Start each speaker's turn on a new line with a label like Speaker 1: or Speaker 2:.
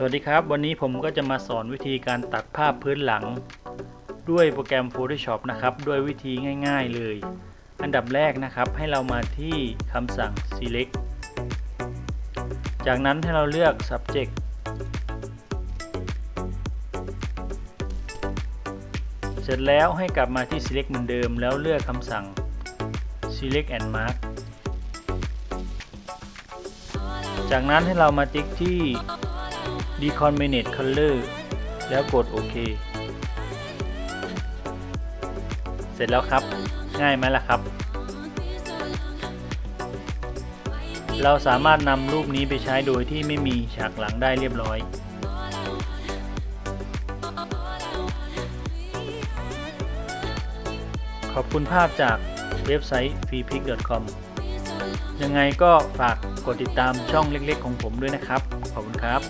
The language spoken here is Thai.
Speaker 1: สวัสดีครับ วันนี้ผมก็จะมาสอนวิธีการตัดภาพพื้นหลัง ด้วยโปรแกรม Photoshop นะครับ ด้วยวิธีง่าย ๆเลย อันดับแรกนะครับ ให้เรามาที่คำสั่ง select จากนั้นให้เราเลือก subject เสร็จแล้วให้กลับมาที่ select เหมือนเดิม แล้วเลือกคำสั่ง select and mark จากนั้นให้เรามาติ๊กที่ deconminate color แล้วกดโอเค เสร็จแล้วครับ ง่ายไหมล่ะครับ เราสามารถนำรูปนี้ไปใช้โดยที่ไม่มีฉากหลังได้เรียบร้อย ขอบคุณภาพจากเว็บไซต์ freepik.com ยังไงก็ฝากกดติดตามช่องเล็กๆของผมด้วยนะครับ ขอบคุณครับ